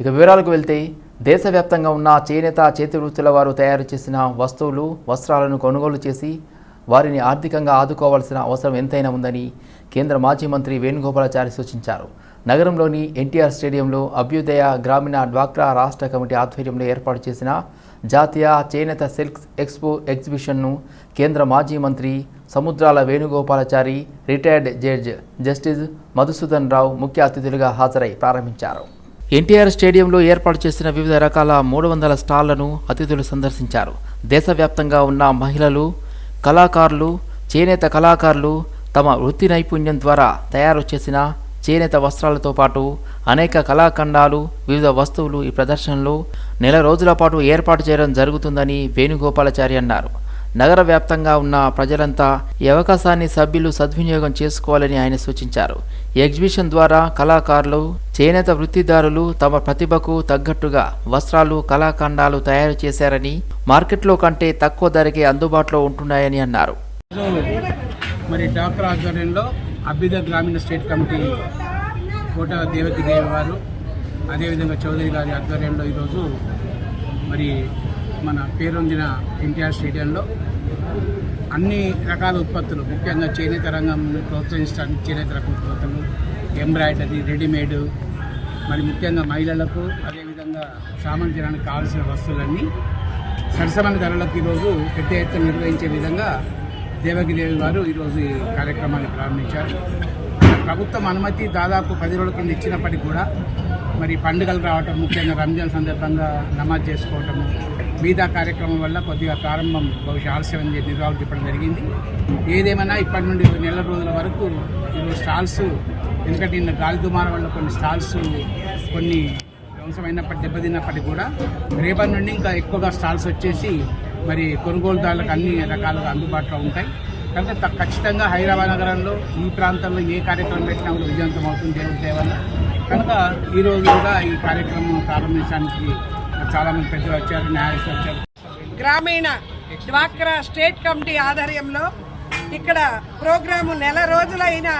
ఇక వివరాలకు వెళ్తే దేశవ్యాప్తంగా ఉన్న చేనేత చేతి వృత్తుల వారు తయారు చేసిన వస్తువులు వస్త్రాలను కొనుగోలు చేసి వారిని ఆర్థికంగా ఆదుకోవాల్సిన అవసరం ఎంతైనా ఉందని కేంద్ర మాజీ మంత్రి వేణుగోపాలాచారి సూచించారు. నగరంలోని ఎన్టీఆర్ స్టేడియంలో అభ్యుదయ గ్రామీణ డ్వాక్రా రాష్ట్ర కమిటీ ఆధ్వర్యంలో ఏర్పాటు చేసిన జాతీయ చేనేత సిల్క్స్ ఎక్స్పో ఎగ్జిబిషన్ను కేంద్ర మాజీ మంత్రి Samudrala Venugopalachari retired judge justice Madhusudan Rao ముఖ్య అతిథులుగా హాజరై ప్రారంభించారు. ఎన్టీఆర్ స్టేడియంలో ఏర్పాటు చేసిన వివిధ రకాల మూడు వందల స్టాళ్ళను అతిథులు సందర్శించారు. దేశవ్యాప్తంగా ఉన్న మహిళలు కళాకారులు చేనేత కళాకారులు తమ వృత్తి నైపుణ్యం ద్వారా తయారు చేసిన చేనేత వస్త్రాలతో పాటు అనేక కళాఖండాలు వివిధ వస్తువులు ఈ ప్రదర్శనలో నెల రోజుల పాటు ఏర్పాటు చేయడం జరుగుతుందని వేణుగోపాలాచారి అన్నారు. నగర వ్యాప్తంగా ఉన్న ప్రజలంతా ఈ అవకాశాన్ని సభ్యులు సద్వినియోగం చేసుకోవాలని ఆయన సూచించారు. ఈ ఎగ్జిబిషన్ ద్వారా కళాకారులు చేనేత వృత్తిదారులు తమ ప్రతిభకు తగ్గట్టుగా వస్త్రాలు కళాఖండాలు తయారు చేశారని మార్కెట్లో కంటే తక్కువ ధరకే అందుబాటులో ఉంటున్నాయని అన్నారు. మరి డాక్టర్ ఆధ్వర్యంలో అభ్యుదయ గ్రామీణ స్టేట్ కమిటీ కోట దేవతి దేవి గారు అదేవిధంగా చౌదరి గారి ఆధ్వర్యంలో ఈరోజు మరి మన పేరొందిన ఎన్టీఆర్ స్టేడియంలో అన్ని రకాల ఉత్పత్తులు ముఖ్యంగా చేనేత రంగం ప్రోత్సహించడానికి చేనేత రంగ ఉత్పత్తులు ఎంబ్రాయిడరీ రెడీమేడ్ మరి ముఖ్యంగా మహిళలకు అదేవిధంగా సామంత్యానికి కావాల్సిన వస్తువులన్నీ సరసమైన ధరలకు ఈరోజు పెద్ద ఎత్తున నిర్వహించే విధంగా దేవగిరి గారు ఈరోజు ఈ కార్యక్రమాన్ని ప్రారంభించారు. ప్రభుత్వం అనుమతి దాదాపు పది రోజుల కింద ఇచ్చినప్పటికీ కూడా మరి పండుగలు రావటం ముఖ్యంగా రంజాన్ సందర్భంగా నమాజ్ చేసుకోవటము మిగతా కార్యక్రమం వల్ల కొద్దిగా ప్రారంభం బహుశా ఆలస్యం నిర్వాహకులు చెప్పడం జరిగింది. ఏదేమైనా ఇప్పటి నుండి నెల రోజుల వరకు ఈరోజు స్టాల్స్ ఎందుకంటే నిన్న గాలి దుమారం వల్ల కొన్ని స్టాల్స్ కొన్ని ధ్వంసమైనప్పటి దెబ్బతిన్నప్పటికీ కూడా రేపటి నుండి ఇంకా ఎక్కువగా స్టాల్స్ వచ్చేసి మరి కొనుగోలుదారులకు అన్ని రకాలుగా అందుబాటులో ఉంటాయి. కనుక త- ఖచ్చితంగా హైదరాబాద్ నగరంలో ఈ ప్రాంతంలో ఏ కార్యక్రమం పెట్టినా కూడా విజయవంతం అవుతుంది దేవుడి వల్ల. కనుక ఈరోజు కూడా ఈ కార్యక్రమం ప్రారంభించడానికి చాలామంది పెద్దలు వచ్చారు న్యాయస్థులు వచ్చారు. గ్రామీణ డ్వాక్రా స్టేట్ కమిటీ ఆధ్వర్యంలో ఇక్కడ ప్రోగ్రాము నెల రోజులైన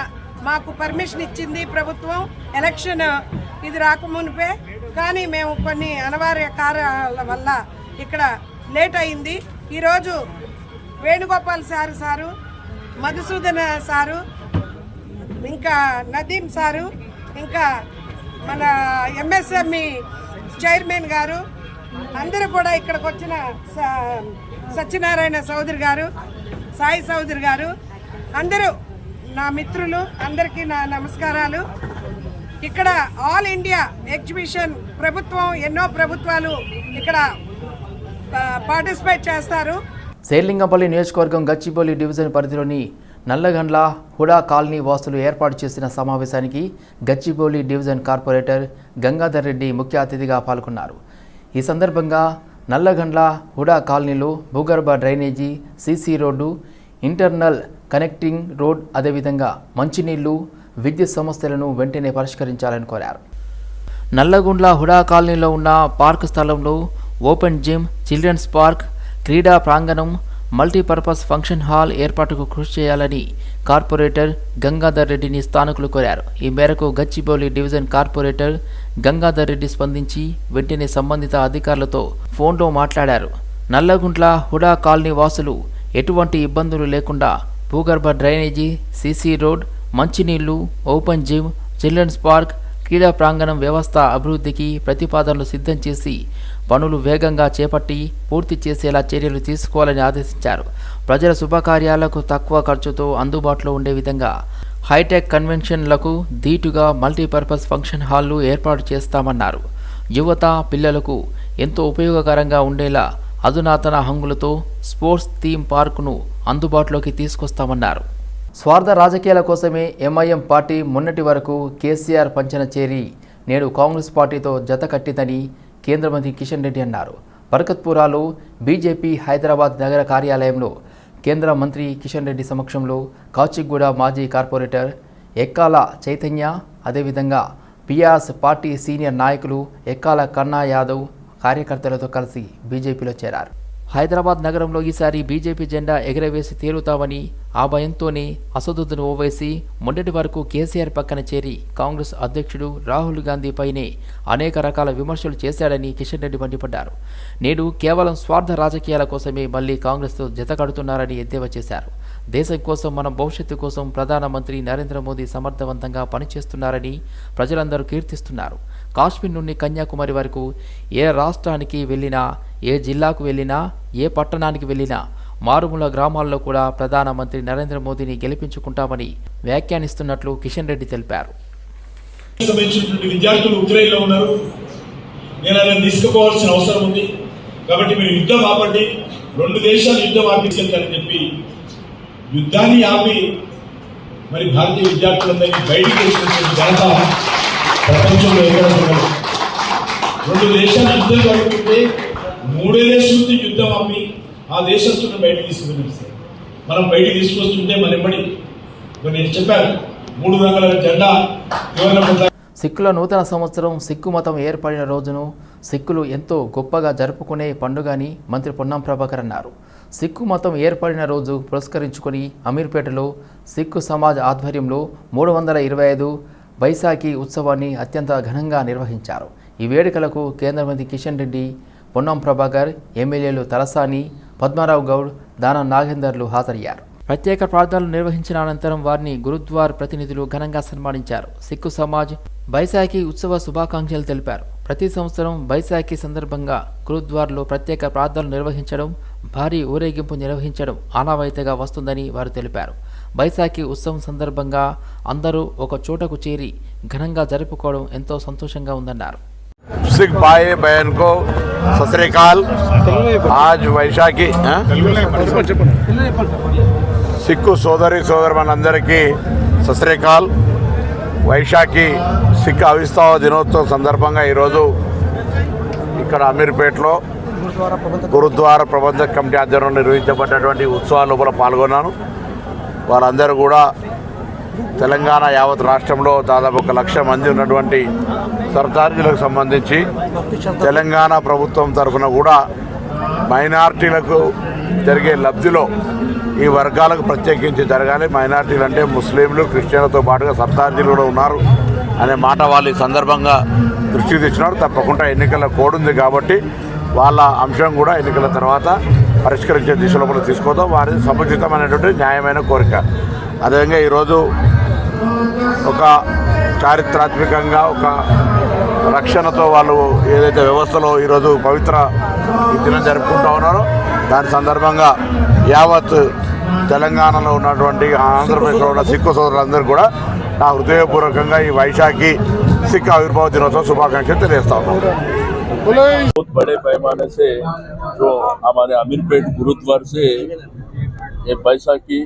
మాకు పర్మిషన్ ఇచ్చింది ప్రభుత్వం. ఎలక్షన్ ఇది రాకమునిపే కానీ మేము కొన్ని అనివార్య కార్యాల వల్ల ఇక్కడ లేట్ అయింది. ఈరోజు Venugopal sir sir Madhusudana sir ఇంకా నదీం సారు ఇంకా మన ఎంఎస్ఎంఈ చైర్మన్ గారు అందరూ కూడా ఇక్కడికి వచ్చిన స- సత్యనారాయణ చౌదరి గారు సాయి చౌదరి గారు అందరూ నా మిత్రులు అందరికీ నా నమస్కారాలు. ఇక్కడ ఆల్ ఇండియా ఎగ్జిబిషన్ ప్రభుత్వం ఎన్నో ప్రభుత్వాలు ఇక్కడ పార్టిసిపేట్ చేస్తారు. శేర్లింగంపల్లి నియోజకవర్గం గచ్చిబౌలి డివిజన్ పరిధిలోని నల్లగండ్ల హుడా కాలనీ వాసులు ఏర్పాటు చేసిన సమావేశానికి గచ్చిబౌలి డివిజన్ కార్పొరేటర్ గంగాధర్ రెడ్డి ముఖ్య అతిథిగా పాల్గొన్నారు. ఈ సందర్భంగా నల్లగండ్ల హుడా కాలనీలో భూగర్భ drainage CC road internal connecting road అదేవిధంగా మంచినీళ్ళు విద్యుత్ సమస్యలను వెంటనే పరిష్కరించాలని కోరారు. నల్లగుండ్ల హుడా కాలనీలో ఉన్న పార్క్ స్థలంలో ఓపెన్ జిమ్ చిల్డ్రన్స్ పార్క్ క్రీడా ప్రాంగణం మల్టీపర్పస్ ఫంక్షన్ హాల్ ఏర్పాటుకు కృషి చేయాలని కార్పొరేటర్ గంగాధర్ రెడ్డిని స్థానికులు కోరారు. ఈ మేరకు గచ్చిబౌలి డివిజన్ కార్పొరేటర్ గంగాధర్ రెడ్డి స్పందించి వెంటనే సంబంధిత అధికారులతో ఫోన్లో మాట్లాడారు. నల్లగుంట్ల హుడా కాలనీ వాసులు ఎటువంటి ఇబ్బందులు లేకుండా భూగర్భ డ్రైనేజీ సీసీ రోడ్ మంచినీళ్ళు ఓపెన్ జిమ్ చిల్డ్రన్స్ పార్క్ క్రీడా ప్రాంగణం వ్యవస్థ అభివృద్ధికి ప్రతిపాదనలు సిద్ధం చేసి పనులు వేగంగా చేపట్టి పూర్తి చేసేలా చర్యలు తీసుకోవాలని ఆదేశించారు. ప్రజల శుభకార్యాలకు తక్కువ ఖర్చుతో అందుబాటులో ఉండే విధంగా హైటెక్ కన్వెన్షన్లకు ధీటుగా మల్టీపర్పస్ ఫంక్షన్ హాల్లు ఏర్పాటు చేస్తామన్నారు. యువత పిల్లలకు ఎంతో ఉపయోగకరంగా ఉండేలా అధునాతన హంగులతో స్పోర్ట్స్ థీమ్ పార్కును అందుబాటులోకి తీసుకొస్తామన్నారు. స్వార్థ రాజకీయాల కోసమే ఎంఐఎం పార్టీ మొన్నటి వరకు కేసీఆర్ పంచన చేరి నేడు కాంగ్రెస్ పార్టీతో జత కట్టిందని కేంద్ర మంత్రి కిషన్ రెడ్డి అన్నారు. బరకత్పురాలో బీజేపీ హైదరాబాద్ నగర కార్యాలయంలో కేంద్ర మంత్రి కిషన్ రెడ్డి సమక్షంలో కాచిగూడ మాజీ కార్పొరేటర్ ఎక్కాల చైతన్య అదేవిధంగా పియాస్ పార్టీ సీనియర్ నాయకులు ఎక్కాల కన్నా యాదవ్ కార్యకర్తలతో కలిసి బీజేపీలో చేరారు. హైదరాబాద్ నగరంలో ఈసారి బీజేపీ జెండా ఎగరవేసి తేలుతామని ఆ భయంతోనే అసదుద్దును ఓవైసీ మొన్నటి వరకు కేసీఆర్ పక్కన చేరి కాంగ్రెస్ అధ్యక్షుడు రాహుల్ గాంధీపైనే అనేక రకాల విమర్శలు చేశాడని కిషన్ రెడ్డి మండిపడ్డారు. నేడు కేవలం స్వార్థ రాజకీయాల కోసమే మళ్ళీ కాంగ్రెస్తో జతకడుతున్నారని ఎద్దేవా చేశారు. దేశం కోసం మన భవిష్యత్తు కోసం ప్రధానమంత్రి నరేంద్ర మోదీ సమర్థవంతంగా పనిచేస్తున్నారని ప్రజలందరూ కీర్తిస్తున్నారు. కాశ్మీర్ నుండి కన్యాకుమారి వరకు ఏ రాష్ట్రానికి వెళ్ళినా ఏ జిల్లాకు వెళ్ళినా ఏ పట్టణానికి వెళ్ళినా మారుమూల గ్రామాల్లో కూడా ప్రధానమంత్రి నరేంద్ర మోదీని గెలిపించుకుంటామని వ్యాఖ్యానిస్తున్నట్లు కిషన్ రెడ్డి తెలిపారు. విద్యార్థులు ఉక్రెయిన్లో ఉన్నారు. నేను ఆయన తీసుకుపోవాల్సిన అవసరం ఉంది. కాబట్టి మీరు యుద్ధం ఆపండి. రెండు దేశాలు యుద్ధం ఆపించాలని చెప్పి యుద్ధాన్ని ఆపి మరి భారతీయ విద్యార్థులందరినీ బయటికి వచ్చినటువంటి ఘనత ప్రపంచంలో ఎక్కడ రెండు దేశాలు యుద్ధం జరుగుతుంటే మూడే శృతి యుద్ధం అమ్మి ఆ దేశస్తులను బయటికి తీసుకుని మనం బయటికి తీసుకొస్తుంటే మన ఎమ్మడి నేను చెప్పాను మూడు రంగుల జెండా సిక్కుల నూతన సంవత్సరం సిక్కు మతం ఏర్పడిన రోజును సిక్కులు ఎంతో గొప్పగా జరుపుకునే పండుగ అని మంత్రి పొన్నం ప్రభాకర్ అన్నారు. సిక్కు మతం ఏర్పడిన రోజు పురస్కరించుకొని అమీర్పేటలో సిక్కు సమాజ్ ఆధ్వర్యంలో మూడు వందల ఇరవై ఐదు బైసాఖీ ఉత్సవాన్ని అత్యంత ఘనంగా నిర్వహించారు. ఈ వేడుకలకు కేంద్ర మంత్రి కిషన్ రెడ్డి పొన్నం ప్రభాకర్ ఎమ్మెల్యేలు తలసాని పద్మారావు గౌడ్ దానం నాగేందర్లు హాజరయ్యారు. ప్రత్యేక ప్రార్థనలు నిర్వహించిన అనంతరం వారిని గురుద్వార్ ప్రతినిధులు ఘనంగా సన్మానించారు. సిక్కు సమాజ్ బైశాఖి ఉత్సవ శుభాకాంక్షలు తెలిపారు. ప్రతి సంవత్సరం బైశాఖి సందర్భంగా గురుద్వార్లో ప్రత్యేక ప్రార్థనలు నిర్వహించడం భారీ ఊరేగింపు నిర్వహించడం ఆనవాయితీగా వస్తుందని వారు తెలిపారు. బైశాఖి ఉత్సవం సందర్భంగా అందరూ ఒక చోటకు చేరి ఘనంగా జరుపుకోవడం ఎంతో సంతోషంగా ఉందన్నారు. सिख भाई बहन को सत श्रीकाल आज वैशाखी हाँ? సిక్కు సోదరి సోదరుమనందరికీ సశ్రీకాల్ వైశాఖి సిక్ ఆవిర్భావ దినోత్సవం సందర్భంగా ఈరోజు ఇక్కడ అమీర్పేటలో గురుద్వార ప్రబంధక కమిటీ ఆధ్వర్యంలో నిర్వహించబడినటువంటి ఉత్సవాల లోపల పాల్గొన్నాను వారందరూ కూడా తెలంగాణ యావత్ రాష్ట్రంలో దాదాపు ఒక లక్ష మంది ఉన్నటువంటి సర్దార్జీలకు సంబంధించి తెలంగాణ ప్రభుత్వం తరఫున కూడా మైనార్టీలకు జరిగే లబ్ధిలో ఈ వర్గాలకు ప్రత్యేకించి జరగాలి. మైనార్టీలు అంటే ముస్లింలు క్రిస్టియన్లతో పాటుగా సర్దార్జీలు కూడా ఉన్నారు అనే మాట వాళ్ళు ఈ సందర్భంగా దృష్టికి తెచ్చినారు. తప్పకుండా ఎన్నికల కోడ్ ఉంది కాబట్టి వాళ్ళ అంశం కూడా ఎన్నికల తర్వాత పరిష్కరించే దిశలో కూడా తీసుకోవడం వారి సముచితమైనటువంటి న్యాయమైన కోరిక. అదేవిధంగా ఈరోజు ఒక చారిత్రాత్మకంగా ఒక రక్షణతో వాళ్ళు ఏదైతే వ్యవస్థలో ఈరోజు పవిత్ర ఈ దినం జరుపుకుంటా ఉన్నారో దాని సందర్భంగా యావత్ తెలంగాణలో ఉన్నటువంటి ఆంధ్రప్రదేశ్లో ఉన్న సిక్కు సోదరులందరూ కూడా నా హృదయపూర్వకంగా ఈ వైశాఖి సిక్ ఆవిర్భావ దినోత్సవ శుభాకాంక్షలు తెలియజేస్తా ఉన్నాను बहुत बड़े पैमाने से जो हमारे अमीरपेट गुरुद्वार से ये बैसाखी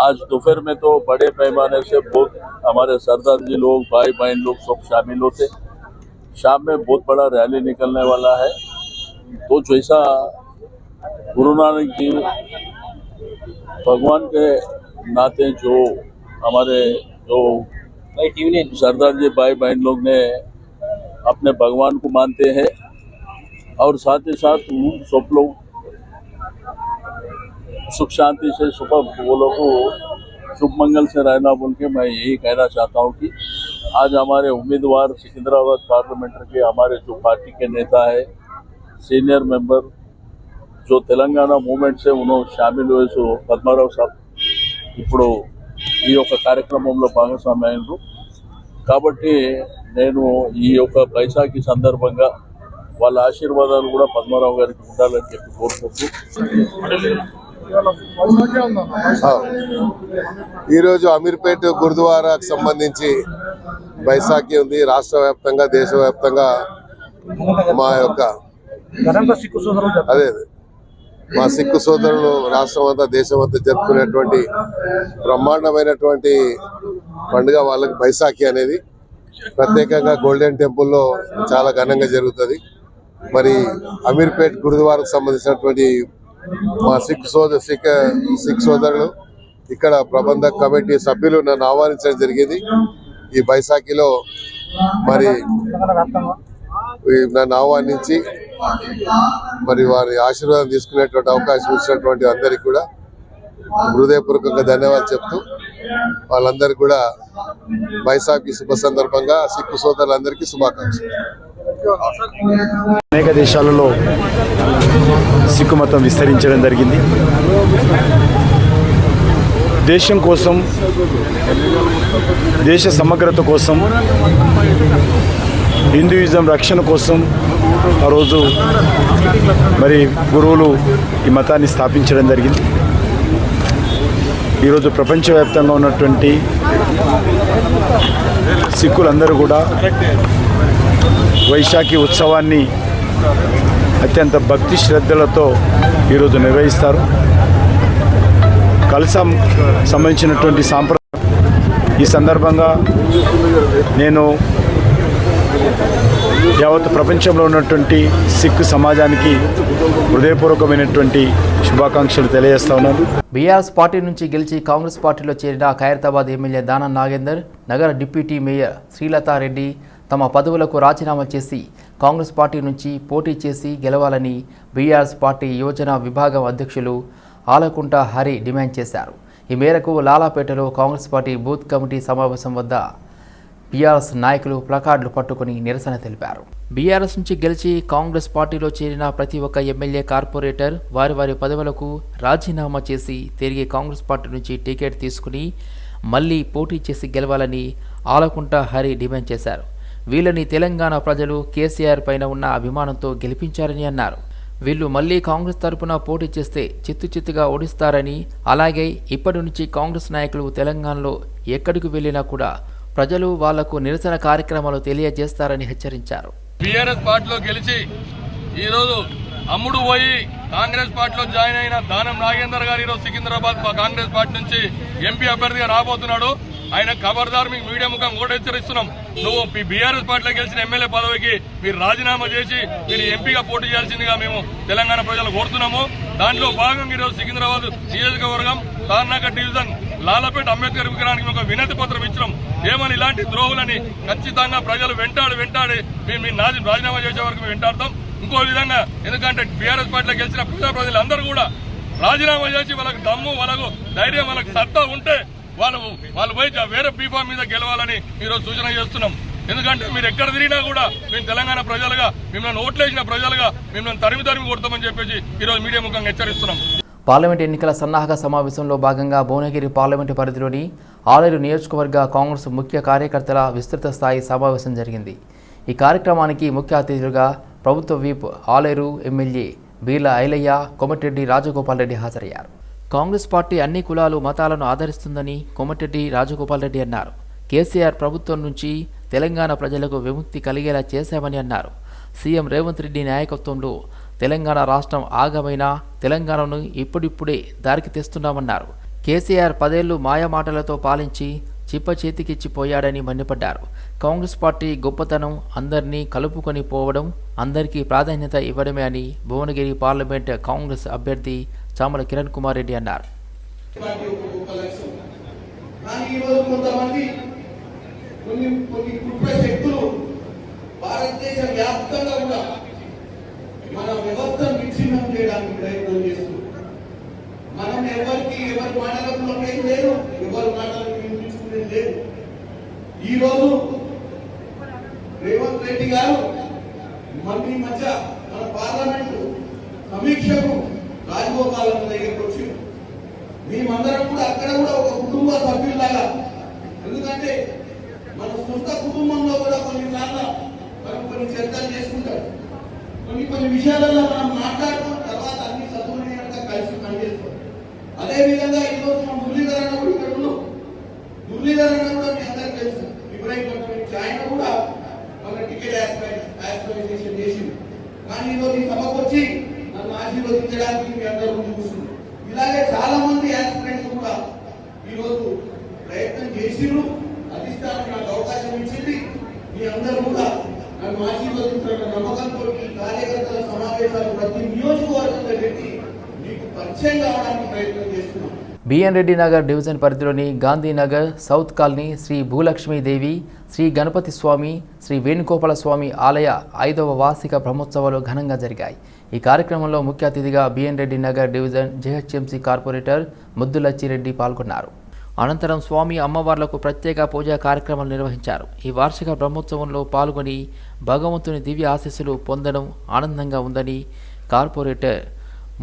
आज दोपहर में तो बड़े पैमाने से बहुत हमारे सरदार जी लोग भाई बहन लोग सब शामिल होते। शाम में बहुत बड़ा रैली निकलने वाला है। तो जैसा गुरु नानक जी, भगवान के नाते जो हमारे जो सरदार जी भाई बहन लोग ने अपने भगवान को मानते हैं और साथ ही साथ वो सब लोग सुख शांति से सुबह वो लोग को शुभ मंगल से रहना बोल के मैं यही कहना चाहता हूँ कि आज हमारे उम्मीदवार सिकंदराबाद पार्लियामेंट के हमारे जो पार्टी के नेता है सीनियर मेंबर जो తెలంగాణ మూమెంట్స్ ఉన్నో షామిల్ हुए సో పద్మారావు సాబ్ ఇప్పుడు ఈ యొక్క కార్యక్రమంలో భాగస్వామి అయినారు కాబట్టి నేను ఈ యొక్క బైసాఖి సందర్భంగా వాళ్ళ ఆశీర్వాదాలు కూడా పద్మారావు గారికి ఉండాలని చెప్పి కోరుకుంటూ ఈరోజు అమీర్పేట్ గురుద్వారాకు సంబంధించి బైసాఖి ఉంది. రాష్ట్ర వ్యాప్తంగా దేశవ్యాప్తంగా మా యొక్క అదే అదే. మా సిక్కు సోదరులు రాష్ట్రం అంతా దేశం అంతా జరుపుకునేటువంటి బ్రహ్మాండమైనటువంటి పండుగ వాళ్ళకి బైసాఖి అనేది. ప్రత్యేకంగా గోల్డెన్ టెంపుల్లో చాలా ఘనంగా జరుగుతుంది. మరి అమీర్పేట్ గురుద్వారకు సంబంధించినటువంటి మా సిక్ సోదరు సిక్ సిక్ సోదరులు ఇక్కడ ప్రబంధ కమిటీ సభ్యులు నన్ను ఆహ్వానించడం జరిగింది. ఈ బైసాఖిలో మరి ఈ నన్ను ఆహ్వానించి మరి వారి ఆశీర్వాదం తీసుకునేటువంటి అవకాశం ఇచ్చినటువంటి అందరికి కూడా హృదయపూర్వకంగా ధన్యవాదాలు చెప్తూ వాళ్ళందరికీ కూడా బైసాఖి శుభ సందర్భంగా సిక్కు సోదరులందరికీ శుభాకాంక్షలు. అనేక దేశాలలో సిక్కు మతం విస్తరించడం జరిగింది. దేశం కోసం దేశ సమగ్రత కోసం హిందూయిజం రక్షణ కోసం ఆ రోజు మరి గురువులు ఈ మతాన్ని స్థాపించడం జరిగింది. ఈరోజు ప్రపంచవ్యాప్తంగా ఉన్నటువంటి సిక్కులందరూ కూడా వైశాఖి ఉత్సవాన్ని అత్యంత భక్తి శ్రద్ధలతో ఈరోజు నిర్వహిస్తారు. కలసం సంబంధించినటువంటి సాంప్రదాయం ఈ సందర్భంగా నేను యావత్ ప్రపంచంలో ఉన్నటువంటి సిక్ సమాజానికి హృదయపూర్వకమైనటువంటి శుభాకాంక్షలు తెలియజేస్తా ఉన్నాను. బీఆర్ఎస్ పార్టీ నుంచి గెలిచి కాంగ్రెస్ పార్టీలో చేరిన ఖైరతాబాద్ ఎమ్మెల్యే దానం నాగేందర్ నగర డిప్యూటీ మేయర్ శ్రీలతారెడ్డి తమ పదవులకు రాజీనామా చేసి కాంగ్రెస్ పార్టీ నుంచి పోటీ చేసి గెలవాలని బీఆర్ఎస్ పార్టీ యోజన విభాగం అధ్యక్షులు ఆలకుంట హరి డిమాండ్ చేశారు. ఈ మేరకు లాలాపేటలో కాంగ్రెస్ పార్టీ బూత్ కమిటీ సమావేశం వద్ద బీఆర్ఎస్ నాయకులు ప్లకార్డులు పట్టుకుని నిరసన తెలిపారు. బీఆర్ఎస్ నుంచి గెలిచి కాంగ్రెస్ పార్టీలో చేరిన ప్రతి ఒక్క ఎమ్మెల్యే కార్పొరేటర్ వారి వారి పదవులకు రాజీనామా చేసి తిరిగి కాంగ్రెస్ పార్టీ నుంచి టికెట్ తీసుకుని మళ్ళీ పోటీ చేసి గెలవాలని ఆలకుంట హరి డిమాండ్ చేశారు. వీళ్ళని తెలంగాణ ప్రజలు కేసీఆర్ పైన ఉన్న అభిమానంతో గెలిపించారని అన్నారు. వీళ్ళు మళ్ళీ కాంగ్రెస్ తరపున పోటీ చేస్తే చిత్తు చిత్తుగా ఓడిస్తారని అలాగే ఇప్పటి నుంచి కాంగ్రెస్ నాయకులు తెలంగాణలో ఎక్కడికి వెళ్ళినా కూడా ప్రజలు వాళ్ళకు నిరసన కార్యక్రమాలు తెలియజేస్తారని హెచ్చరించారు. బీఆర్ఎస్ పార్టీలో గెలిచి ఈరోజు అమ్ముడు పోయి కాంగ్రెస్ పార్టీలో జాయిన్ అయిన దానం నాగేందర్ గారు ఈరోజు సికింద్రాబాద్ కాంగ్రెస్ పార్టీ నుంచి ఎంపీ అభ్యర్థిగా రాబోతున్నాడు. ఆయన ఖబర్దార్ మీకు మీడియా ముఖం కూడా హెచ్చరిస్తున్నాం నువ్వు బీఆర్ఎస్ పార్టీలో గెలిచిన ఎమ్మెల్యే పదవికి మీరు రాజీనామా చేసి మీరు ఎంపీగా పోటీ చేయాల్సిందిగా మేము తెలంగాణ ప్రజలు కోరుతున్నాము. దాంట్లో భాగంగా ఈరోజు సికింద్రాబాద్ నియోజకవర్గం తార్నాక డివిజన్ లాలపేట అంబేద్కర్ విగ్రహానికి మేము ఒక వినతి పత్రం ఇచ్చినాం. ఏమని ఇలాంటి ద్రోహులని ఖచ్చితంగా ప్రజలు వెంటాడి వెంటాడి మేము మీ నాజీ రాజీనామా చేసే వరకు మేము వెంటాడతాం. ఇంకో విధంగా ఎందుకంటే బీఆర్ఎస్ పార్టీలో గెలిచిన ప్రజా ప్రజలందరూ కూడా రాజీనామా చేసి వాళ్ళకు దమ్ము వాళ్ళకు ధైర్యం వాళ్ళకి సత్తా ఉంటే వాళ్ళు వాళ్ళు పోయి వేరే బీఫామ్ మీద గెలవాలని ఈరోజు సూచన చేస్తున్నాం. ఎందుకంటే మీరు ఎక్కడ తిరిగినా కూడా మేము తెలంగాణ ప్రజలుగా మిమ్మల్ని ఓట్లేసిన ప్రజలుగా మిమ్మల్ని తరిమి తరిమి కొడతామని చెప్పేసి ఈరోజు మీడియా ముఖంగా హెచ్చరిస్తున్నాం. పార్లమెంట్ ఎన్నికల సన్నాహక సమావేశంలో భాగంగా భువనగిరి పార్లమెంటు పరిధిలోని ఆలేరు నియోజకవర్గ కాంగ్రెస్ ముఖ్య కార్యకర్తల విస్తృత స్థాయి సమావేశం జరిగింది. ఈ కార్యక్రమానికి ముఖ్య అతిథులుగా ప్రభుత్వ వీప్ ఆలేరు ఎమ్మెల్యే బీర్ల ఐలయ్య కొమటిరెడ్డి రాజగోపాల్ రెడ్డి హాజరయ్యారు. కాంగ్రెస్ పార్టీ అన్ని కులాలు మతాలను ఆదరిస్తుందని కొమటిరెడ్డి రాజగోపాల్ రెడ్డి అన్నారు. కేసీఆర్ ప్రభుత్వం నుంచి తెలంగాణ ప్రజలకు విముక్తి కలిగేలా చేశామని అన్నారు. సీఎం రేవంత్ రెడ్డి నాయకత్వంలో తెలంగాణ రాష్ట్రం ఆగమైన తెలంగాణను ఇప్పుడిప్పుడే దారికి తెస్తున్నామన్నారు. కేసీఆర్ పదేళ్ళు మాయమాటలతో పాలించి చిప్ప చేతికిచ్చిపోయాడని మండిపడ్డారు. కాంగ్రెస్ పార్టీ గొప్పతనం అందరినీ కలుపుకొని పోవడం అందరికీ ప్రాధాన్యత ఇవ్వడమే అని భువనగిరి పార్లమెంట్ కాంగ్రెస్ అభ్యర్థి చామల కిరణ్ కుమార్ రెడ్డి అన్నారు. భారతదేశ వ్యాప్తంగా కూడా మన వ్యవస్థను విచ్ఛిన్నం చేయడానికి ప్రయత్నం చేస్తున్నారు. మనం ఎవరికి ఎవరి మాటలకు లేదు ఎవరి మాటలకు లేవు ఈరోజు రేవంత్ రెడ్డి గారు మన ఈ మధ్య మన పార్లమెంటు సమీక్షకు రాజగోపాల్ దగ్గరికి వచ్చి మేమందరం కూడా అక్కడ కూడా ఒక కుటుంబ సభ్యులాగా ఎందుకంటే మన సొంత కుటుంబంలో కూడా కొన్నిసార్లు మనం కొన్ని చర్చలు చేసుకుంటారు కొన్ని కొన్ని విషయాలలో మనం మాట్లాడుకున్న తర్వాత అన్ని సద్వినియోగంగా కలిసి పనిచేస్తాం అదే విధంగా ఈరోజు మన మురళీధరణ కూడా ఇక్కడ ఉన్నాం మురళీధరణ కూడా మీ అందరికి తెలుసు ఇబ్రాహిం పట్నం నుంచి ఆయన కూడా మన టికెట్ యాస్పిరేషన్ చేసింది కానీ ఈరోజు ఈ సభకు వచ్చి నన్ను ఆశీర్వదించడానికి మీ అందరూ ముందు కూర్చున్నారు ఇలాగే చాలా మంది యాస్పిరెంట్స్ కూడా ఈరోజు ప్రయత్నం చేసిర్రు అధిష్టానం నాకు అవకాశం ఇచ్చింది మీ అందరూ కూడా నన్ను ఆశీర్వదించిన నమ్మకంతో ఈ కార్యకర్తల సమావేశాలు ప్రతి నియోజకవర్గంలో పెట్టి మీకు పరిచయం కావడానికి ప్రయత్నం చేస్తున్నాం బిఎన్ రెడ్డి నగర్ డివిజన్ పరిధిలోని గాంధీనగర్ సౌత్ కాలనీ శ్రీ భూలక్ష్మీదేవి శ్రీ గణపతి స్వామి శ్రీ వేణుగోపాల స్వామి ఆలయ ఐదవ వార్షిక బ్రహ్మోత్సవాలు ఘనంగా జరిగాయి. ఈ కార్యక్రమంలో ముఖ్య అతిథిగా BN Reddy Nagar division GHMC corporator Muddulachireddy పాల్గొన్నారు. అనంతరం స్వామి అమ్మవార్లకు ప్రత్యేక పూజా కార్యక్రమాలు నిర్వహించారు. ఈ వార్షిక బ్రహ్మోత్సవంలో పాల్గొని భగవంతుని దివ్య ఆశీస్సులు పొందడం ఆనందంగా ఉందని కార్పొరేటర్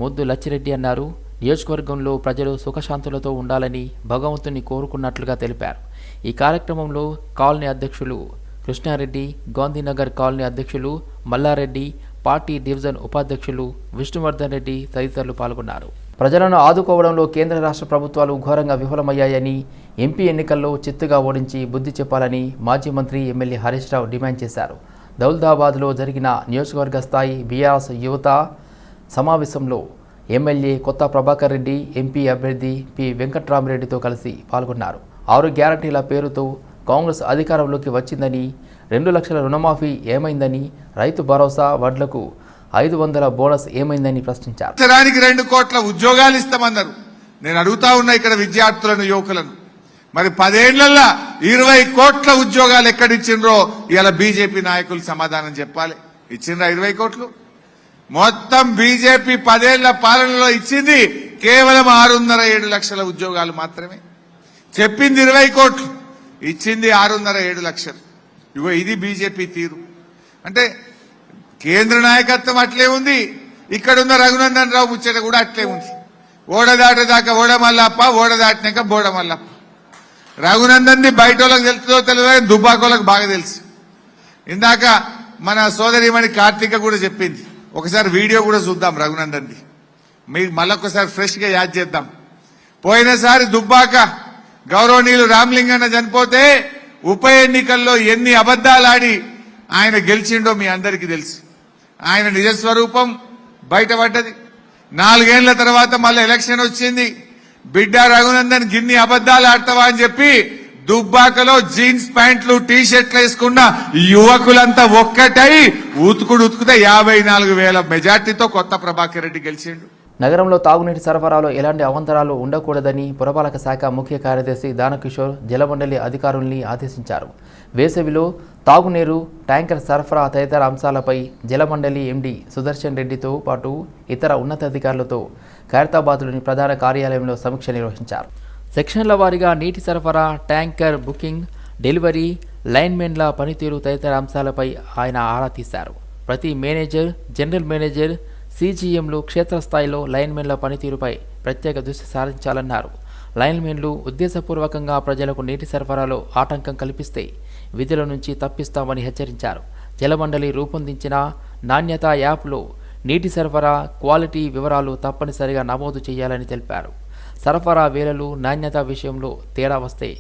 ముద్దు లచ్చిరెడ్డి అన్నారు. నియోజకవర్గంలో ప్రజలు సుఖశాంతులతో ఉండాలని భగవంతుని కోరుకున్నట్లుగా తెలిపారు. ఈ కార్యక్రమంలో కాలనీ అధ్యక్షులు కృష్ణారెడ్డి గాంధీనగర్ కాలనీ అధ్యక్షులు మల్లారెడ్డి పార్టీ డివిజన్ ఉపాధ్యక్షులు విష్ణువర్ధన్ రెడ్డి తదితరులు పాల్గొన్నారు. ప్రజలను ఆదుకోవడంలో కేంద్ర రాష్ట్ర ప్రభుత్వాలు ఘోరంగా విఫలమయ్యాయని ఎంపీ ఎన్నికల్లో చిత్తుగా ఓడించి బుద్ధి చెప్పాలని మాజీ మంత్రి ఎమ్మెల్యే హరీష్ రావు డిమాండ్ చేశారు. దౌల్దాబాద్లో జరిగిన నియోజకవర్గ స్థాయి బీఆర్ఎస్ యువత సమావేశంలో ఎమ్మెల్యే కొత్త ప్రభాకర్ రెడ్డి ఎంపీ అభ్యర్థి పి వెంకట్రామరెడ్డితో కలిసి పాల్గొన్నారు. ఆరు గ్యారంటీల పేరుతో కాంగ్రెస్ అధికారంలోకి వచ్చిందని రెండు లక్షల రుణమాఫీ ఏమైందని రైతు భరోసా వడ్లకు ఐదు వందల బోనస్ ఏమైందని ప్రశ్నించారు. సంవత్సరానికి రెండు కోట్ల ఉద్యోగాలు ఇస్తామన్నారు. నేను అడుగుతా ఉన్నా ఇక్కడ విద్యార్థులను యువకులను. మరి పదేళ్ళలో ఇరవై కోట్ల ఉద్యోగాలు ఎక్కడిచ్చిండ్రో ఇలా బీజేపీ నాయకులు సమాధానం చెప్పాలి. ఇచ్చిండ్రా ఇరవై కోట్లు? మొత్తం బీజేపీ పదేళ్ళ పాలనలో ఇచ్చింది కేవలం ఆరున్నర ఏడు లక్షల ఉద్యోగాలు మాత్రమే. చెప్పింది ఇరవై కోట్లు ఇచ్చింది ఆరున్నర ఏడు లక్షలు. ఇగో ఇది బీజేపీ తీరు. అంటే కేంద్ర నాయకత్వం అట్లే ఉంది ఇక్కడున్న రఘునందన్ రావు ముచ్చట కూడా అట్లే ఉంది. ఓడదాటేదాకా ఓడమల్లప్ప ఓడదాటినాక బోడమల్లప్ప రఘునందన్ని బయట వాళ్ళకి తెలుస్తుందో తెలియదు దుబ్బాకోళ్ళకి బాగా తెలుసు. ఇందాక మన సోదరిమణి కార్తీక కూడా చెప్పింది ఒకసారి వీడియో కూడా చూద్దాం రఘునందన్ది మీకు మళ్ళొకసారి ఫ్రెష్గా యాద్ చేద్దాం. పోయినసారి దుబ్బాక గౌరవనీయులు రామలింగన్న చనిపోతే ఉప ఎన్నికల్లో ఎన్ని అబద్దాలాడి ఆయన గెలిచిండో మీ అందరికీ తెలుసు. ఆయన నిజస్వరూపం బయటపడ్డది. నాలుగేళ్ళ తర్వాత మళ్ళీ ఎలక్షన్ వచ్చింది. బిడ్డ రఘునందన్ గిన్ని అబద్దాలు ఆడతావా అని చెప్పి దుబ్బాకలో జీన్స్ ప్యాంట్లు టీ షర్ట్లు వేసుకున్న యువకులంతా ఒక్కటై ఉతుకుడు ఉతుకుతే యాభై నాలుగు వేల మెజార్టీతో కొత్త ప్రభాకర్ రెడ్డి గెలిచిండు. నగరంలో తాగునీటి సరఫరాలో ఎలాంటి అవంతరాలు ఉండకూడదని పురపాలక శాఖ ముఖ్య కార్యదర్శి దానకిషోర్ జలమండలి అధికారుల్ని ఆదేశించారు. వేసవిలో తాగునీరు ట్యాంకర్ సరఫరా తదితర అంశాలపై జలమండలి ఎండీ సుదర్శన్ రెడ్డితో పాటు ఇతర ఉన్నతాధికారులతో ఖైరతాబాద్లోని ప్రధాన కార్యాలయంలో సమీక్ష నిర్వహించారు. సెక్షన్ల వారీగా నీటి సరఫరా ట్యాంకర్ బుకింగ్ డెలివరీ లైన్మెన్ల పనితీరు తదితర అంశాలపై ఆయన ఆరా తీశారు. ప్రతి మేనేజర్ జనరల్ మేనేజర్ సీజీఎంలు క్షేత్రస్థాయిలో లైన్మెన్ల పనితీరుపై ప్రత్యేక దృష్టి సారించాలన్నారు. లైన్మెన్లు ఉద్దేశపూర్వకంగా ప్రజలకు నీటి సరఫరాలో ఆటంకం కల్పిస్తే విధుల నుంచి తప్పిస్తామని హెచ్చరించారు. జలమండలి రూపొందించిన నాణ్యత యాప్లో నీటి సరఫరా క్వాలిటీ వివరాలు తప్పనిసరిగా నమోదు చేయాలని తెలిపారు. సరఫరా వేలలు నాణ్యత విషయంలో తేడా వస్తే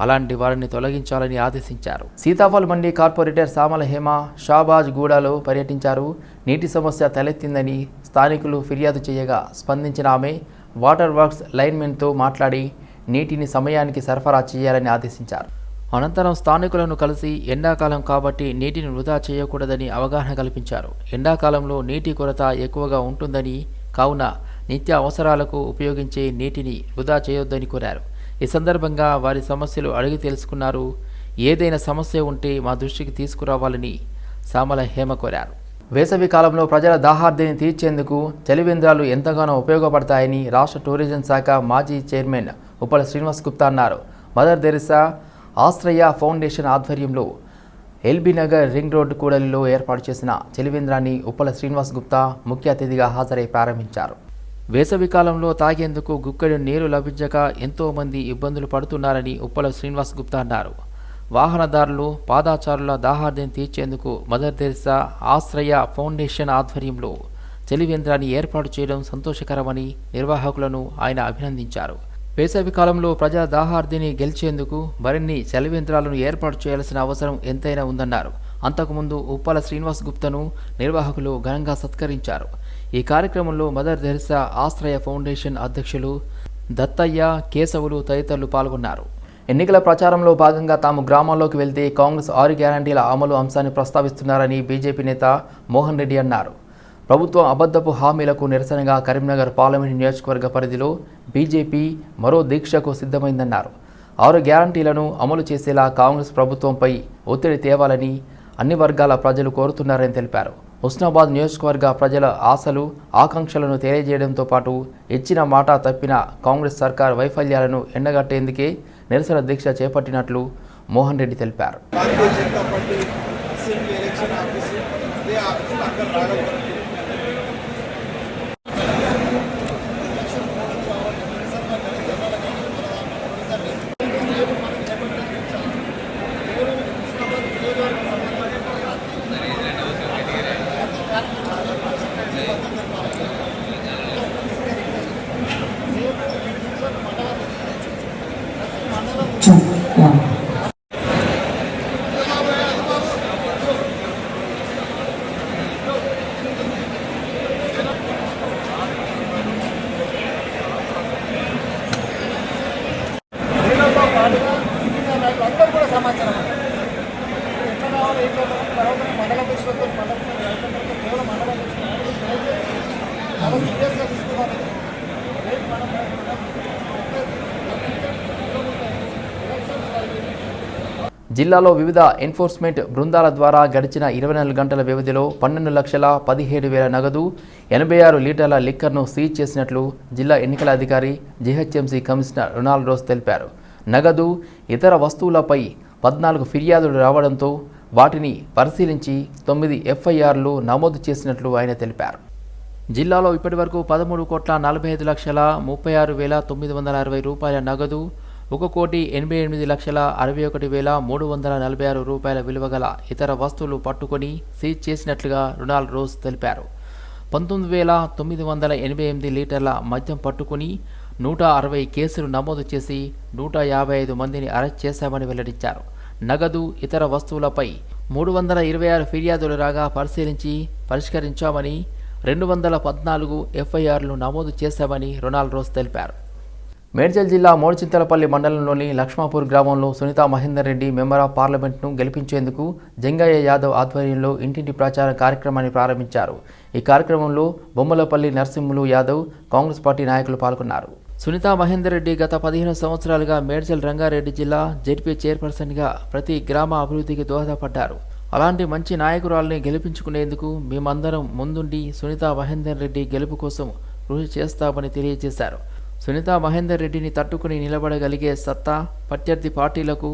అలాంటి వారిని తొలగించాలని ఆదేశించారు. సీతాఫల్ మండి కార్పొరేటర్ సామల హేమ షాబాజ్ గూడాలో పర్యటించారు. నీటి సమస్య తలెత్తిందని స్థానికులు ఫిర్యాదు చేయగా స్పందించిన ఆమె వాటర్ వర్క్స్ లైన్మెన్తో మాట్లాడి నీటిని సమయానికి సరఫరా చేయాలని ఆదేశించారు. అనంతరం స్థానికులను కలిసి ఎండాకాలం కాబట్టి నీటిని వృధా చేయకూడదని అవగాహన కల్పించారు. ఎండాకాలంలో నీటి కొరత ఎక్కువగా ఉంటుందని కావున నిత్య అవసరాలకు ఉపయోగించే నీటిని వృధా చేయొద్దని కోరారు. ఈ సందర్భంగా వారి సమస్యలు అడిగి తెలుసుకున్నారు. ఏదైనా సమస్య ఉంటే మా దృష్టికి తీసుకురావాలని సామల హేమ కోరారు. వేసవి కాలంలో ప్రజల దాహార్దిని తీర్చేందుకు చలివేంద్రాలు ఎంతగానో ఉపయోగపడతాయని రాష్ట్ర టూరిజం శాఖ మాజీ చైర్మన్ ఉప్పల శ్రీనివాస్ గుప్తా అన్నారు. మదర్ తెరిసా ఆశ్రయ ఫౌండేషన్ ఆధ్వర్యంలో ఎల్బీ నగర్ రింగ్ రోడ్డు కూడలిలో ఏర్పాటు చేసిన చలివేంద్రాన్ని ఉప్పల శ్రీనివాస్ గుప్తా ముఖ్య అతిథిగా హాజరై ప్రారంభించారు. వేసవికాలంలో తాగేందుకు గుక్కెడు నీరు లభించక ఎంతోమంది ఇబ్బందులు పడుతున్నారని ఉప్పల శ్రీనివాస్ గుప్తా అన్నారు. వాహనదారులు పాదాచారుల దాహార్దిని తీర్చేందుకు మదర్ తెరిసా ఆశ్రయ ఫౌండేషన్ ఆధ్వర్యంలో చలివేంద్రాన్ని ఏర్పాటు చేయడం సంతోషకరమని నిర్వాహకులను ఆయన అభినందించారు. వేసవికాలంలో ప్రజా ప్రజల దాహార్దిని గెలిచేందుకు మరిన్ని చలివేంద్రాలను ఏర్పాటు చేయాల్సిన అవసరం ఎంతైనా ఉందన్నారు. అంతకుముందు ఉప్పల శ్రీనివాస్ గుప్తను నిర్వాహకులు ఘనంగా సత్కరించారు. ఈ కార్యక్రమంలో మదర్ తెరిసా ఆశ్రయ ఫౌండేషన్ అధ్యక్షులు దత్తయ్య కేశవులు తదితరులు పాల్గొన్నారు. ఎన్నికల ప్రచారంలో భాగంగా తాము గ్రామాల్లోకి వెళ్తే కాంగ్రెస్ ఆరు గ్యారంటీల అమలు అంశాన్ని ప్రస్తావిస్తున్నారని బీజేపీ నేత మోహన్ రెడ్డి అన్నారు. ప్రభుత్వం అబద్ధపు హామీలకు నిరసనగా కరీంనగర్ పార్లమెంట్ నియోజకవర్గ పరిధిలో బీజేపీ మరో దీక్షకు సిద్ధమైందన్నారు. ఆరు గ్యారంటీలను అమలు చేసేలా కాంగ్రెస్ ప్రభుత్వంపై ఒత్తిడి తేవాలని అన్ని వర్గాల ప్రజలు కోరుతున్నారని తెలిపారు. హుస్నాబాద్ నియోజకవర్గ ప్రజల ఆశలు ఆకాంక్షలను తెలియజేయడంతో పాటు ఇచ్చిన మాట తప్పిన కాంగ్రెస్ సర్కార్ వైఫల్యాలను ఎండగట్టేందుకే నిరసన దీక్ష చేపట్టినట్లు మోహన్ రెడ్డి తెలిపారు. జిల్లాలో వివిధ ఎన్ఫోర్స్మెంట్ బృందాల ద్వారా గడిచిన ఇరవై నాలుగు గంటల వ్యవధిలో పన్నెండు లక్షల పదిహేడు వేల నగదు ఎనభై ఆరు లీటర్ల లిక్కర్ను సీజ్ చేసినట్లు జిల్లా ఎన్నికల అధికారి జీహెచ్ఎంసీ కమిషనర్ రొనాల్డ్ రోస్ తెలిపారు. నగదు ఇతర వస్తువులపై పద్నాలుగు ఫిర్యాదులు రావడంతో వాటిని పరిశీలించి తొమ్మిది ఎఫ్ఐఆర్లు నమోదు చేసినట్లు ఆయన తెలిపారు. జిల్లాలో ఇప్పటివరకు పదమూడు కోట్ల నలభై ఐదు లక్షల ముప్పై ఆరు వేల తొమ్మిది వందల అరవై రూపాయల నగదు ఒక కోటి ఎనభై ఎనిమిది లక్షల అరవై ఒకటి వేల మూడు వందల నలభై ఆరు రూపాయల విలువ గల ఇతర వస్తువులు పట్టుకొని సీజ్ చేసినట్లుగా రొనాల్డ్ రోజ్ తెలిపారు. పంతొమ్మిది వేల తొమ్మిది వందల ఎనభై ఎనిమిది లీటర్ల మద్యం పట్టుకుని నూట అరవై కేసులు నమోదు చేసి నూట యాభై ఐదు మందిని అరెస్ట్ చేశామని వెల్లడించారు. నగదు ఇతర వస్తువులపై మూడు వందల ఇరవై ఆరు ఫిర్యాదులు రాగా పరిశీలించి పరిష్కరించామని రెండు వందల పద్నాలుగు ఎఫ్ఐఆర్లు నమోదు చేశామని రొనాల్డ్ రోజ్ తెలిపారు. మేడ్చల్ జిల్లా మోడిచింతలపల్లి మండలంలోని లక్ష్మాపూర్ గ్రామంలో సునీత మహేందర్ రెడ్డి మెంబర్ ఆఫ్ పార్లమెంట్ను గెలిపించేందుకు జంగయ్య యాదవ్ ఆధ్వర్యంలో ఇంటింటి ప్రచార కార్యక్రమాన్ని ప్రారంభించారు. ఈ కార్యక్రమంలో బొమ్మలపల్లి నరసింహులు యాదవ్ కాంగ్రెస్ పార్టీ నాయకులు పాల్గొన్నారు. సునీత మహేందర్ రెడ్డి గత పదిహేను సంవత్సరాలుగా మేడ్చల్ రంగారెడ్డి జిల్లా జెడ్పీ చైర్పర్సన్గా ప్రతి గ్రామ అభివృద్ధికి దోహదపడ్డారు. అలాంటి మంచి నాయకురాల్ని గెలిపించుకునేందుకు మేమందరం ముందుండి సునీత మహేందర్ రెడ్డి గెలుపు కోసం కృషి చేస్తామని తెలియజేశారు. సునీత మహేందర్ రెడ్డిని తట్టుకుని నిలబడగలిగే సత్తా ప్రత్యర్థి పార్టీలకు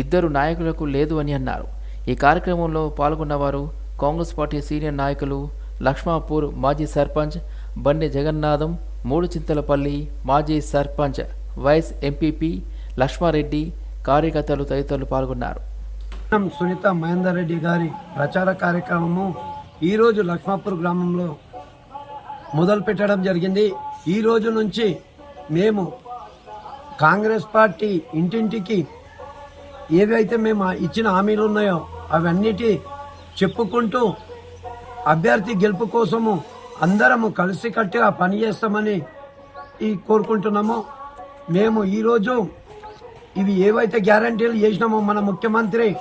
ఇద్దరు నాయకులకు లేదు అని అన్నారు. ఈ కార్యక్రమంలో పాల్గొన్నవారు కాంగ్రెస్ పార్టీ సీనియర్ నాయకులు లక్ష్మాపూర్ మాజీ సర్పంచ్ బండి జగన్నాథం మూడు చింతలపల్లి మాజీ సర్పంచ్ వైస్ ఎంపీపీ లక్ష్మారెడ్డి కార్యకర్తలు తదితరులు పాల్గొన్నారు. సునీత మహేందర్ రెడ్డి గారి ప్రచార కార్యక్రమము ఈరోజు లక్ష్మాపూర్ గ్రామంలో మొదలు పెట్టడం జరిగింది. ఈ రోజు నుంచి మేము కాంగ్రెస్ పార్టీ ఇంటింటికి ఏవైతే మేము ఇచ్చిన హామీలు ఉన్నాయో అవన్నిటి చెప్పుకుంటూ అభ్యర్థి గెలుపు కోసము అందరము కలిసికట్టుగా పనిచేస్తామని ఈ కోరుకుంటున్నాము. మేము ఈరోజు ఇవి ఏవైతే గ్యారంటీలు చేసినామో మన ముఖ్యమంత్రి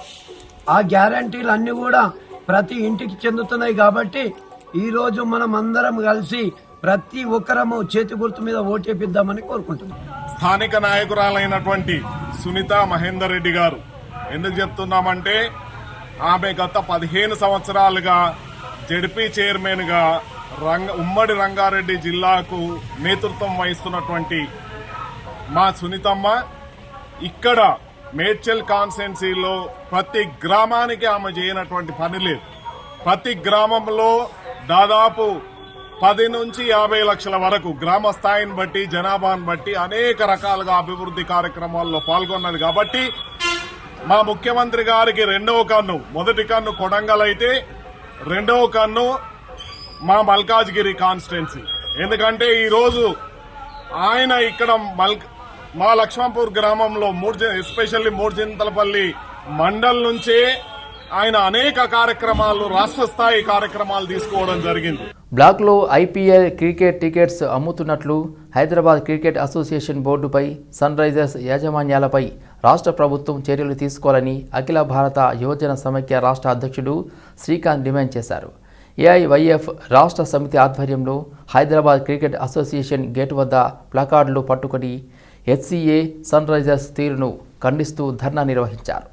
ఆ గ్యారంటీలు అన్నీ కూడా ప్రతి ఇంటికి చెందుతున్నాయి కాబట్టి ఈరోజు మనం అందరం కలిసి ప్రతి ఒక్కరము చేతి గుర్తు మీద ఓటేపిద్దామని కోరుకుంటున్నాం. స్థానిక నాయకురాలైనటువంటి సునీత మహేందర్ రెడ్డి గారు. ఎందుకు చెప్తున్నామంటే ఆమె గత పదిహేను సంవత్సరాలుగా జడ్పీ చైర్మన్గా రంగ ఉమ్మడి రంగారెడ్డి జిల్లాకు నేతృత్వం వహిస్తున్నటువంటి మా సునీతమ్మ ఇక్కడ మేడ్చల్ కాన్స్టెన్సీలో ప్రతి గ్రామానికి ఆమె చేయనటువంటి పని లేదు. ప్రతి గ్రామంలో దాదాపు పది నుంచి యాభై లక్షల వరకు గ్రామ స్థాయిని బట్టి జనాభాను బట్టి అనేక రకాలుగా అభివృద్ధి కార్యక్రమాల్లో పాల్గొన్నది. కాబట్టి మా ముఖ్యమంత్రి గారికి రెండవ కన్ను మొదటి కన్ను కొడంగల్ అయితే రెండవ కన్ను మా మల్కాజ్గిరి కాన్స్టిట్యున్సీ. ఎందుకంటే ఈరోజు ఆయన ఇక్కడ మల్ మా లక్ష్మణపూర్ గ్రామంలో మూడు ఎస్పెషల్లీ మూడుచింతలపల్లి మండల్ నుంచే ఆయన అనేక కార్యక్రమాలు రాష్ట్ర స్థాయి కార్యక్రమాలు తీసుకోవడం జరిగింది. బ్లాక్లో ఐపీఎల్ క్రికెట్ టికెట్స్ అమ్ముతున్నట్లు హైదరాబాద్ క్రికెట్ అసోసియేషన్ బోర్డుపై సన్ రైజర్స్ యాజమాన్యాలపై రాష్ట్ర ప్రభుత్వం చర్యలు తీసుకోవాలని అఖిల భారత యువజన సమైక్య రాష్ట్ర అధ్యక్షుడు శ్రీకాంత్ డిమాండ్ చేశారు. ఏఐవైఎఫ్ రాష్ట్ర సమితి ఆధ్వర్యంలో హైదరాబాద్ క్రికెట్ అసోసియేషన్ గేట్ వద్ద ప్లకార్డులు పట్టుకొని హెచ్సిఏ సన్ రైజర్స్ తీరును ఖండిస్తూ ధర్నా నిర్వహించారు.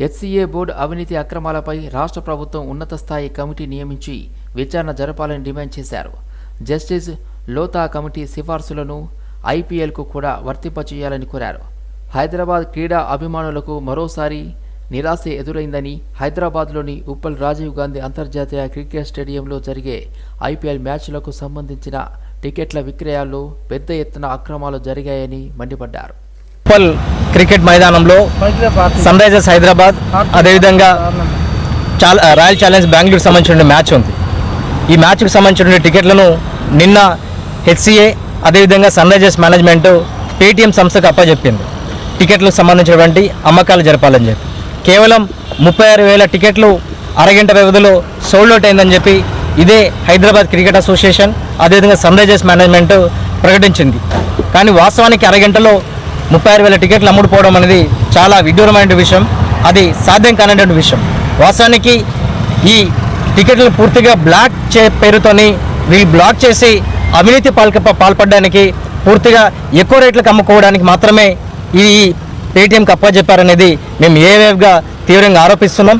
హెచ్సీఏ బోర్డు అవినీతి అక్రమాలపై రాష్ట్ర ప్రభుత్వం ఉన్నత స్థాయి కమిటీ నియమించి విచారణ జరపాలని డిమాండ్ చేశారు. జస్టిస్ లోతా కమిటీ సిఫార్సులను ఐపీఎల్కు కూడా వర్తింపచేయాలని కోరారు. హైదరాబాద్ క్రీడా అభిమానులకు మరోసారి నిరాశ ఎదురైందని హైదరాబాద్లోని ఉప్పల్ రాజీవ్ గాంధీ అంతర్జాతీయ క్రికెట్ స్టేడియంలో జరిగే ఐపీఎల్ మ్యాచ్లకు సంబంధించిన టికెట్ల విక్రయాల్లో పెద్ద ఎత్తున అక్రమాలు జరిగాయని మండిపడ్డారు. ఉప్పల్ క్రికెట్ మైదానంలో సన్ రైజర్స్ హైదరాబాద్ అదేవిధంగా చాల రాయల్ ఛాలెంజ్ బెంగళూరుకి సంబంధించిన మ్యాచ్ ఉంది. ఈ మ్యాచ్కి సంబంధించిన టికెట్లను నిన్న హెచ్సిఏ అదేవిధంగా సన్ రైజర్స్ మేనేజ్మెంట్ పేటీఎం సంస్థకు అప్పచెప్పింది టికెట్లకు సంబంధించినటువంటి అమ్మకాలు జరపాలని చెప్పి. కేవలం ముప్పై ఆరు వేల టికెట్లు అరగంట వ్యవధిలో సోల్డ్ అవుట్ అయిందని చెప్పి ఇదే హైదరాబాద్ క్రికెట్ అసోసియేషన్ అదేవిధంగా సన్ రైజర్స్ మేనేజ్మెంట్ ప్రకటించింది. కానీ వాస్తవానికి అరగంటలో ముప్పై ఆరు వేల టికెట్లు అమ్ముడుపోవడం అనేది చాలా విడ్డూరమైన విషయం. అది సాధ్యం కానటువంటి విషయం. వాస్తవానికి ఈ టికెట్లు పూర్తిగా బ్లాక్ చే పేరుతోని వీళ్ళు బ్లాక్ చేసి అవినీతి పాల్క పాల్పడడానికి పూర్తిగా ఎక్కువ రేట్లకు అమ్ముకోవడానికి మాత్రమే ఈ పేటీఎంకి అప్పచెప్పారనేది మేము ఏవేవ్గా తీవ్రంగా ఆరోపిస్తున్నాం.